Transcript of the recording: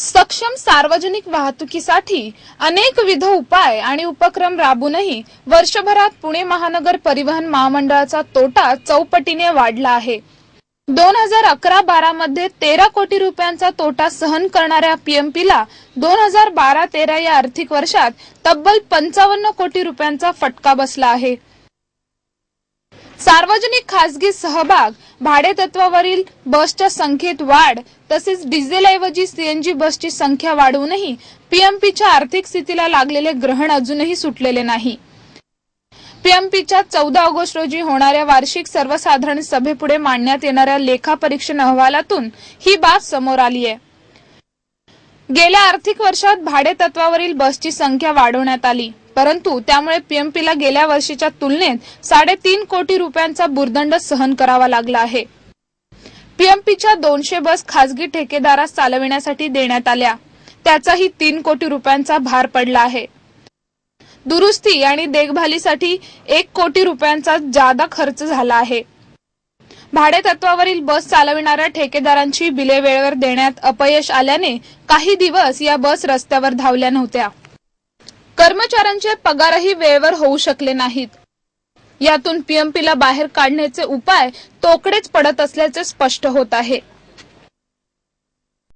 सक्षम सार्वजनिक वाहतुकीसाठी अनेकविध उपाय आणि उपक्रम राबूनही वर्षभरात पुणे महानगर परिवहन महामंडळाचा तोटा चौपटीने वाढला आहे. दोन हजार अकरा बारा मध्ये तेरा कोटी रुपयांचा तोटा सहन करणाऱ्या पीएमपीला दोन हजार बारा तेरा या आर्थिक वर्षात तब्बल पंचावन्न कोटी रुपयांचा फटका बसला आहे. सार्वजनिक खासगी सहभाग भाडेतत्वावरील बसच्या संख्येत वाढ तसेच डिझेलऐवजी सीएनजी बसची संख्या वाढवूनही पीएमपीच्या आर्थिक स्थितीला लागलेले ग्रहण अजूनही सुटलेले नाही. पीएमपीच्या चौदा ऑगस्ट रोजी होणाऱ्या वार्षिक सर्वसाधारण सभेपुढे मांडण्यात येणाऱ्या लेखापरीक्षण अहवालातून ही बाब समोर आली आहे. गेल्या आर्थिक वर्षात भाडेतत्वावरील बसची संख्या वाढवण्यात आली. परंतु त्यामुळे पीएमपीला गेल्या वर्षीच्या तुलनेत साडेतीन कोटी रुपयांचा बुरदंड सहन करावा लागला आहे. पीएमपीच्या दोनशे बस खासगी ठेकेदारास चालविण्यासाठी देण्यात आल्या. त्याचाही तीन कोटी रुपयांचा भार पडला आहे. दुरुस्ती आणि देखभालीसाठी एक कोटी रुपयांचा जादा खर्च झाला आहे. भाडे तत्वावरील बस चालविणाऱ्या ठेकेदारांची बिले वेळेवर देण्यात अपयश आल्याने काही दिवस या बस रस्त्यावर धावल्या नव्हत्या. कर्मचाऱ्यांचे पगारही वेळेवर होऊ शकले नाहीत. यातून पीएमपीला बाहेर काढण्याचे उपाय तोकडेच पडत असल्याचे स्पष्ट होत आहे.